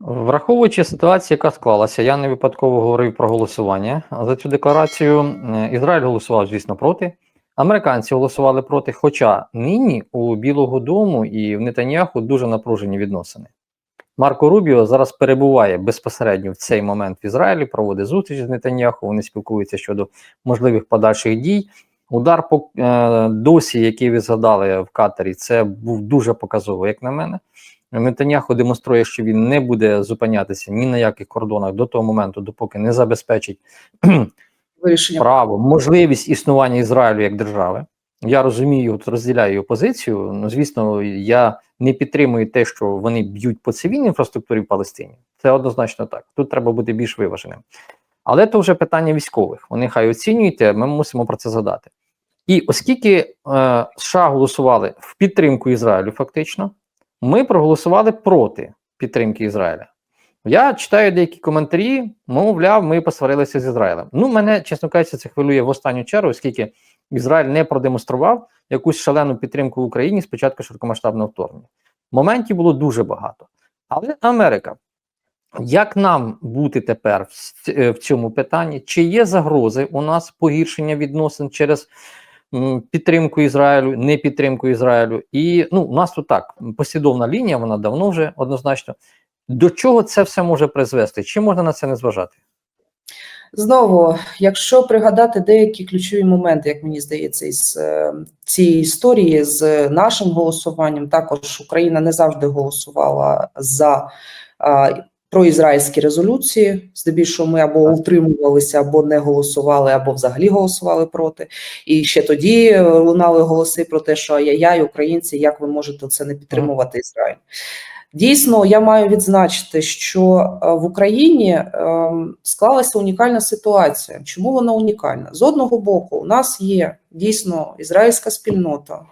Враховуючи ситуацію, яка склалася, я не випадково говорив про голосування за цю декларацію. Ізраїль голосував, звісно, проти. Американці голосували проти. Хоча нині у Білого Дому і в Нетаньяху дуже напружені відносини. Марко Рубіо зараз перебуває безпосередньо в цей момент в Ізраїлі, проводить зустріч з Нетаньяху. Вони спілкуються щодо можливих подальших дій. Удар по е, досі, який ви згадали в Катарі, це був дуже показово, як на мене. Нетаньяху демонструє, що він не буде зупинятися ні на яких кордонах до того моменту, допоки не забезпечить Вирішення право, можливість існування Ізраїлю як держави. Я розумію, розділяю його позицію. Ну, звісно, я не підтримую те, що вони б'ють по цивільній інфраструктурі в Палестині. Це однозначно так. Тут треба бути більш виваженим. Але то вже питання військових. Вони хай оцінюють, ми мусимо про це згадати. І оскільки е, США голосували в підтримку Ізраїлю, фактично, ми проголосували проти підтримки Ізраїля. Я читаю деякі коментарі, мовляв, ми посварилися з Ізраїлем. Ну, мене, чесно кажучи, це хвилює в останню чергу, оскільки Ізраїль не продемонстрував якусь шалену підтримку в Україні з початку широкомасштабного вторгнення. Моментів було дуже багато. Але Америка, як нам бути тепер в, в цьому питанні? Чи є загрози у нас погіршення відносин через підтримку Ізраїлю, не підтримку Ізраїлю? І ну, у нас тут так послідовна лінія, вона давно вже однозначно. До чого це все може призвести? Чи можна на це не зважати? Знову, якщо пригадати деякі ключові моменти, як мені здається, із е, цієї історії з нашим голосуванням, також Україна не завжди голосувала за е, проізраїльські резолюції. Здебільшого ми або утримувалися, або не голосували, або взагалі голосували проти. І ще тоді е, лунали голоси про те, що ай-яй-яй, українці, як ви можете це не підтримувати Ізраїль. Дійсно, я маю відзначити, що е, в Україні е, склалася унікальна ситуація. Чому вона унікальна? З одного боку, у нас є дійсно ізраїльська спільнота,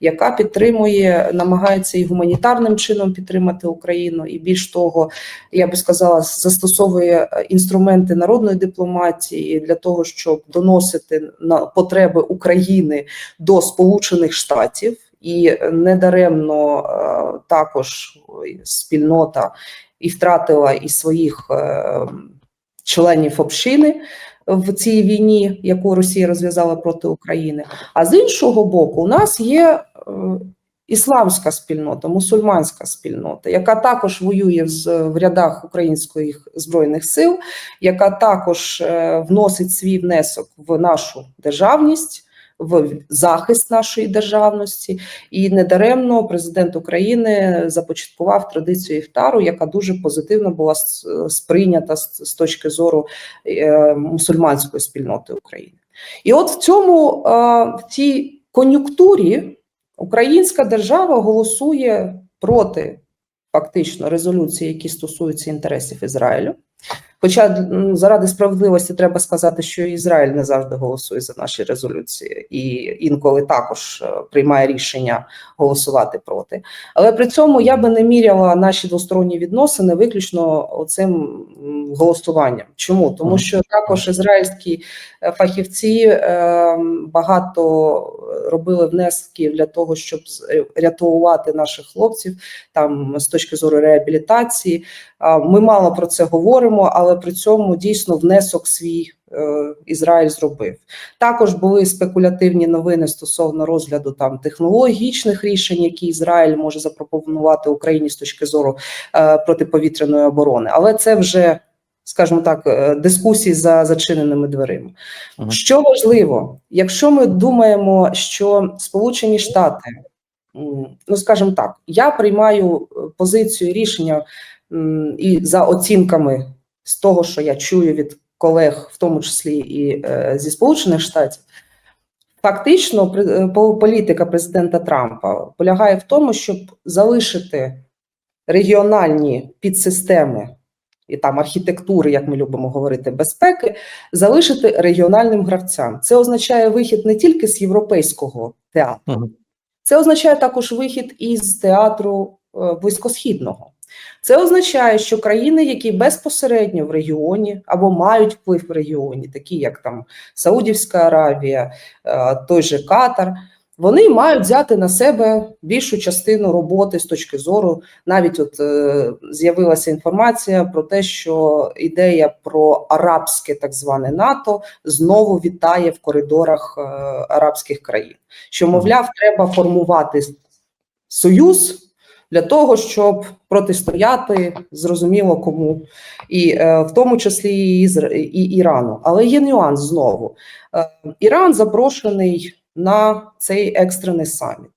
яка підтримує, намагається і гуманітарним чином підтримати Україну, і більш того, я би сказала, застосовує е, інструменти народної дипломатії для того, щоб доносити на потреби України до Сполучених Штатів. І недаремно е, також спільнота і втратила і своїх е, членів общини в цій війні, яку Росія розв'язала проти України. А з іншого боку, у нас є е, ісламська спільнота, мусульманська спільнота, яка також воює в рядах українських збройних сил, яка також вносить свій внесок в нашу державність в захист нашої державності, і недаремно президент України започаткував традицію іфтару, яка дуже позитивно була сприйнята з точки зору е, мусульманської спільноти України. І от в цьому в цій кон'юнктурі українська держава голосує проти фактично резолюції, які стосуються інтересів Ізраїлю. Хоча заради справедливості треба сказати, що Ізраїль не завжди голосує за наші резолюції і інколи також е, приймає рішення голосувати проти. Але при цьому я би не міряла наші двосторонні відносини виключно цим голосуванням. Чому тому, що також ізраїльські е, фахівці е, багато робили внески для того, щоб рятувати наших хлопців там з точки зору реабілітації. Ми мало про це говоримо, але при цьому дійсно внесок свій е, Ізраїль зробив. Також були спекулятивні новини стосовно розгляду там технологічних рішень, які Ізраїль може запропонувати Україні з точки зору е, протиповітряної оборони, але це вже. Скажімо так, е, дискусії за зачиненими дверима. Ага. Що важливо, якщо ми думаємо, що Сполучені Штати, ну скажімо так, я приймаю позицію рішення і за оцінками з того, що я чую від колег, в тому числі і е, зі Сполучених Штатів, фактично е, політика президента Трампа полягає в тому, щоб залишити регіональні підсистеми. І там архітектури, як ми любимо говорити, безпеки, залишити регіональним гравцям. Це означає вихід не тільки з європейського театру, це означає також вихід із театру е, близькосхідного. Це означає, що країни, які безпосередньо в регіоні або мають вплив в регіоні, такі як там Саудівська Аравія, е, той же Катар, вони мають взяти на себе більшу частину роботи з точки зору. Навіть от е, з'явилася інформація про те, що ідея про арабське так зване НАТО знову вітає в коридорах е, арабських країн. Що, мовляв, треба формувати союз для того, щоб протистояти зрозуміло кому, і е, в тому числі і, і Ірану. Але є нюанс знову. Е, Іран запрошений на цей екстрений саміт.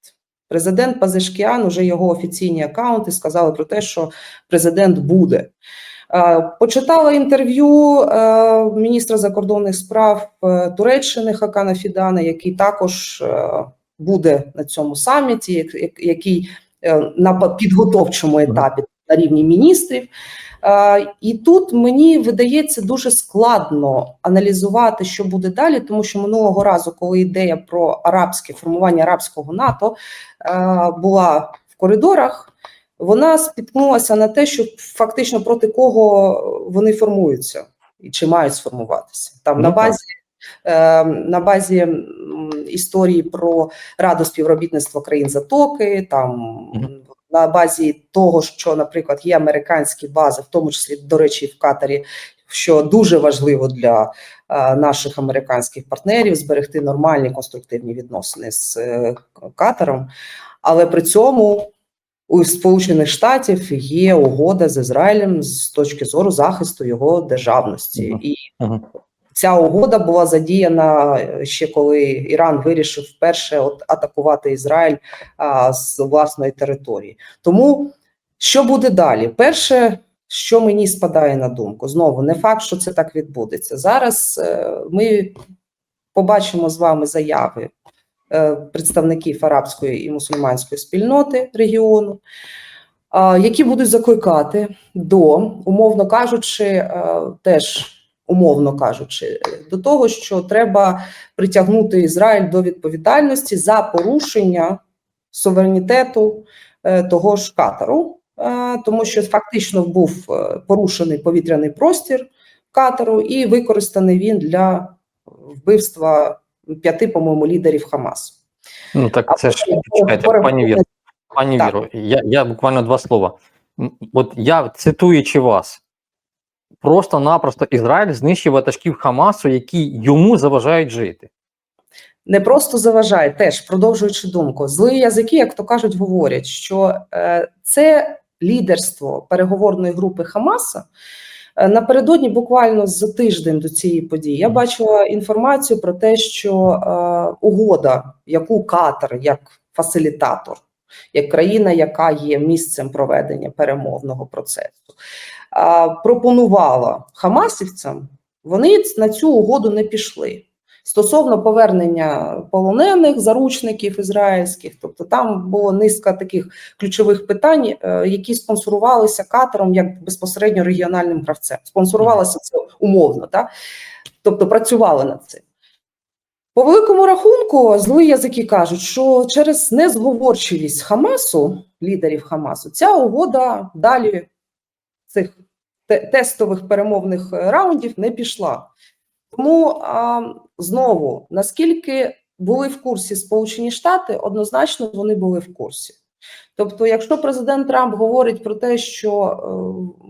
Президент Пазишкіан, уже його офіційні акаунти сказали про те, що президент буде. Е, Почитала інтерв'ю е, міністра закордонних справ е, Туреччини Хакана Фідана, який також буде на цьому саміті, як- як- який на підготовчому етапі на рівні міністрів. Е, І тут мені видається дуже складно аналізувати, що буде далі, тому що минулого разу, коли ідея про арабське формування арабського НАТО е, була в коридорах, вона спіткнулася на те, що фактично проти кого вони формуються і чи мають сформуватися там на Ну, базі. Е, На базі історії про раду співробітництва країн Затоки, там на базі того, що, наприклад, є американські бази, в тому числі, до речі, в Катарі, що дуже важливо для е, наших американських партнерів зберегти нормальні конструктивні відносини з е, Катаром, але при цьому у Сполучених Штатів є угода з Ізраїлем з точки зору захисту його державності, Мгм. і Мгм. Ця угода була задіяна е, ще коли Іран вирішив вперше от атакувати Ізраїль а, з власної території. Тому що буде далі? Перше, що мені спадає на думку, знову не факт, що це так відбудеться. Зараз е, ми побачимо з вами заяви е, представників арабської і мусульманської спільноти регіону, які будуть закликати до, умовно кажучи, е, теж умовно кажучи, до того, що треба притягнути Ізраїль до відповідальності за порушення суверенітету е, того ж Катару, е, тому що фактично був е, порушений повітряний простір Катару, і використаний він для вбивства п'яти, по-моєму, лідерів Хамасу. Ну так це ж чекайте, пані Віро. Пані. Віро, я, я буквально два слова. От я цитуючи вас, просто-напросто Ізраїль знищив ватажків Хамасу, які йому заважають жити. не просто заважає, теж продовжуючи думку, злі язики, як то кажуть, говорять, що е, це лідерство переговорної групи Хамаса. е, Напередодні, буквально за тиждень до цієї події, я бачила інформацію про те, що е, угода, яку Катар як фасилітатор, як країна, яка є місцем проведення перемовного процесу, пропонувала хамасівцям, вони на цю угоду не пішли стосовно повернення полонених заручників ізраїльських. Тобто там було низка таких ключових питань, е, які спонсорувалися Катаром як безпосередньо регіональним гравцем. Спонсорувалося це умовно, так? тобто працювали над цим. По великому рахунку, злі язики кажуть, що через незговорчивість Хамасу, лідерів Хамасу, ця угода далі цих тестових перемовних е, раундів не пішла. Тому знову наскільки були в курсі Сполучені Штати, однозначно вони були в курсі. Тобто, якщо президент Трамп говорить про те, що е,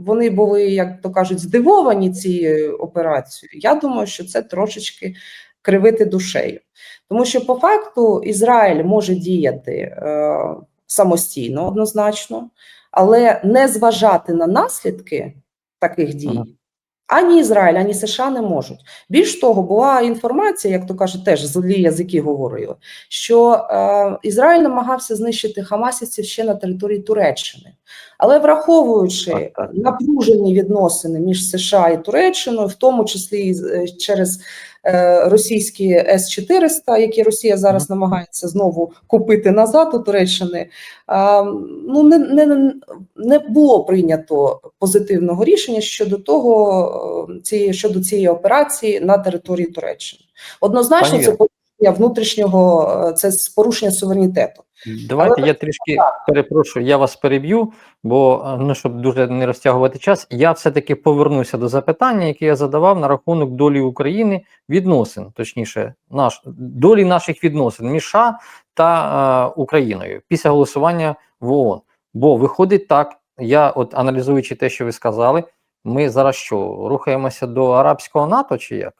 вони були, як то кажуть, здивовані цією операцією, я думаю, що це трошечки кривити душею, тому що по факту Ізраїль може діяти е, самостійно, однозначно, але не зважати на наслідки таких дій. Ані Ізраїль, ані США не можуть. Більш того, була інформація, як то кажуть, теж злі язики говорили, що е, Ізраїль намагався знищити хамасівців ще на території Туреччини. Але враховуючи напружені відносини між США і Туреччиною, в тому числі е, через е, російські С-400, які Росія зараз намагається знову купити назад у Туреччини, ну не, не, не було прийнято позитивного рішення щодо того, е, цієї щодо цієї операції на території Туреччини. Однозначно, Пані це порушення внутрішнього, е, це с- порушення суверенітету. Давайте Але я трішки перепрошую, я вас переб'ю, бо е, ну щоб дуже не розтягувати час, я все-таки повернуся до запитання, яке я задавав на рахунок долі України відносин, точніше, наш долі наших відносин між США та е, Україною після голосування в ООН. Бо виходить так, я от аналізуючи те, що ви сказали, ми зараз що рухаємося до арабського НАТО чи як?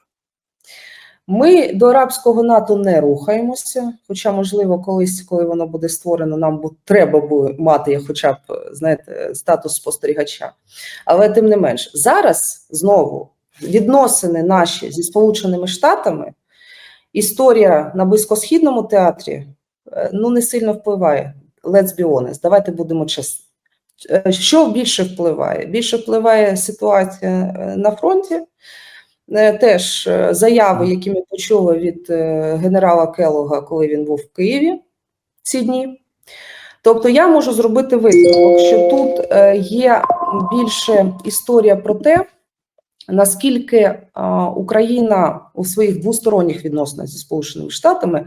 Ми до арабського НАТО не рухаємося, хоча, можливо, колись, коли воно буде створено, нам треба буде мати хоча б знаєте, статус спостерігача. Але тим не менш, зараз знову відносини наші зі Сполученими Штатами, історія на близькосхідному театрі е, ну не сильно впливає. Let's be honest, давайте будемо чесні. Е, Що більше впливає? Більше впливає ситуація е, на фронті. Е, Теж е, заяви, які ми почули від е, генерала Келога, коли він був в Києві ці дні. Тобто я можу зробити висновок, що тут є більше історія про те, наскільки Україна у своїх двосторонніх відносинах зі Сполученими Штатами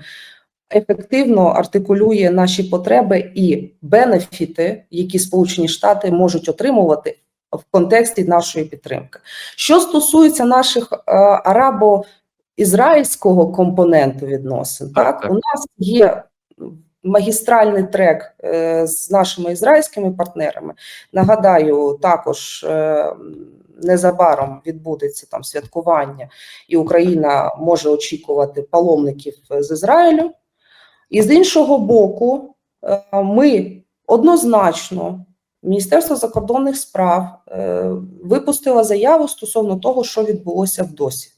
ефективно артикулює наші потреби і бенефіти, які Сполучені Штати можуть отримувати в контексті нашої підтримки. Що стосується наших е, арабо-ізраїльського компоненту відносин, Так, так, так. у нас є магістральний трек е, з нашими ізраїльськими партнерами. Нагадаю, також е, незабаром відбудеться там святкування, і Україна може очікувати паломників з Ізраїлю. І з іншого боку, ми однозначно. Міністерство закордонних справ е, випустило заяву стосовно того, що відбулося в ДОСі.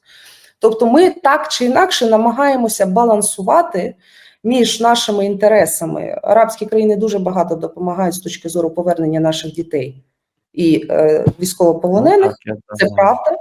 Тобто, ми так чи інакше намагаємося балансувати між нашими інтересами. Арабські країни дуже багато допомагають з точки зору повернення наших дітей і е, військовополонених. Так Це правда.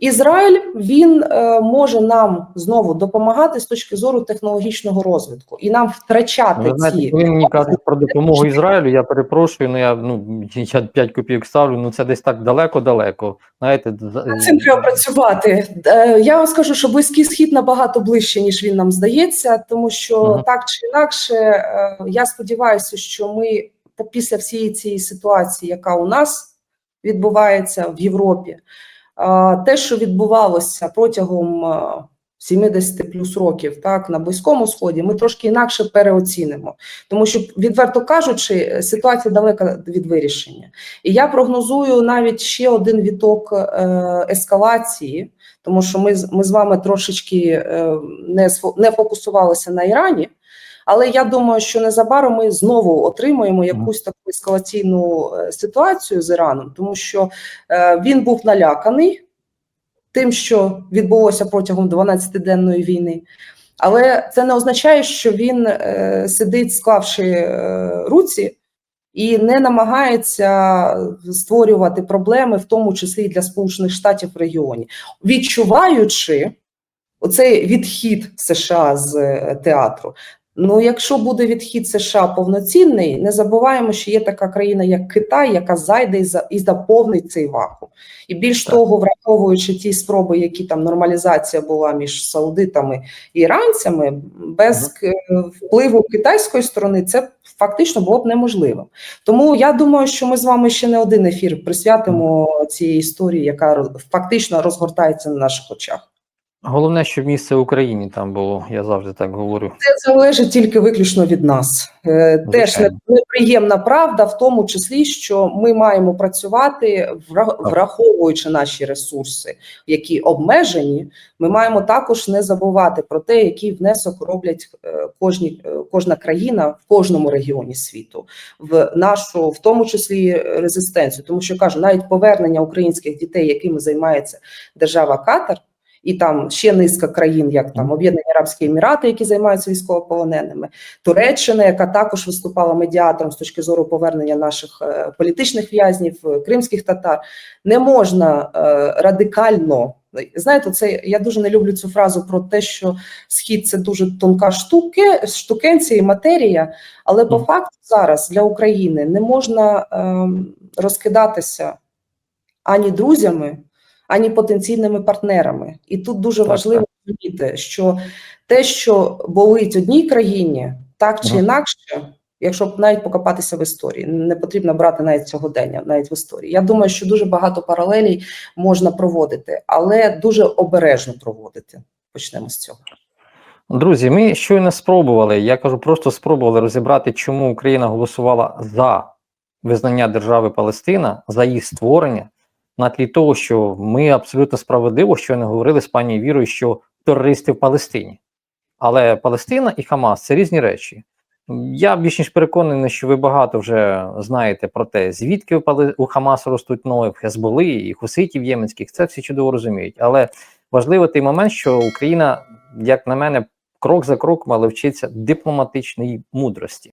Ізраїль він е, може нам знову допомагати з точки зору технологічного розвитку, і нам втрачати Ви знаєте, ці коли мені кажуть про допомогу Ізраїлю, я перепрошую, ну я ну я 5 копійок ставлю, ну це десь так далеко-далеко. Знаєте, Над цим треба працювати. Е, Я вам скажу, що близький схід набагато ближче, ніж він нам здається, тому що Мгм. так чи інакше, е, я сподіваюся, що ми після всієї цієї ситуації, яка у нас відбувається в Європі, те, що відбувалося протягом а, 70 плюс років, так на близькому сході, ми трошки інакше переоцінимо, тому що, відверто кажучи, ситуація далека від вирішення. І я прогнозую навіть ще один віток е, ескалації, тому що ми, ми з вами трошечки е, не, не фокусувалися на Ірані. Але я думаю, що незабаром ми знову отримаємо якусь таку ескалаційну е, ситуацію з Іраном, тому що е, він був наляканий тим, що відбулося протягом 12-денної війни. Але це не означає, що він е, сидить, склавши е, руці, і не намагається створювати проблеми, в тому числі і для Сполучених Штатів в регіоні, відчуваючи оцей відхід США з е, театру. Ну, якщо буде відхід США повноцінний, не забуваємо, що є така країна, як Китай, яка зайде і заповнить цей вакуум. І більш Так. того, враховуючи ті спроби, які там нормалізація була між саудитами і іранцями, без к- впливу китайської сторони це фактично було б неможливо. Тому я думаю, що ми з вами ще не один ефір присвятимо цій історії, яка фактично розгортається на наших очах. Головне, щоб місце в Україні там було, я завжди так говорю. Це залежить тільки виключно від нас. Е, Теж Звичайно. неприємна правда, в тому числі, що ми маємо працювати, враховуючи наші ресурси, які обмежені. Ми маємо також не забувати про те, який внесок роблять е, кожні е, кожна країна в кожному регіоні світу, в нашу, в тому числі резистенцію. Тому що кажу, навіть повернення українських дітей, якими займається держава Катар. І там ще низка країн, як там Об'єднані Арабські Емірати, які займаються військовополоненими, Туреччина, яка також виступала медіатором з точки зору повернення наших е, політичних в'язнів, е, кримських татар, не можна е, радикально. Знаєте, це я дуже не люблю цю фразу про те, що схід це дуже тонка штуки, штукенція і матерія. Але по факту зараз для України не можна ем, розкидатися ані друзями, ані потенційними партнерами. І тут дуже Так, важливо розуміти, що те, що болить одній країні, Так чи інакше, якщо навіть покопатися в історії, не потрібно брати навіть сьогодення, навіть в історії. Я думаю, що дуже багато паралелей можна проводити, але дуже обережно проводити. Почнемо з цього. Друзі, ми щойно спробували. Я кажу, просто спробували розібрати, чому Україна голосувала за визнання держави Палестина, за їх створення, на тлі того, що ми абсолютно справедливо щойно говорили з пані Вірою, що терористи в Палестині. Але Палестина і Хамас це різні речі. Я більш ніж переконаний, що ви багато вже знаєте про те, звідки у, Хамасу ростуть ноги, в Хезболи і хуситів єменських. Це всі чудово розуміють. Але важливий той момент, що Україна, як на мене, крок за кроком, але вчиться дипломатичної мудрості.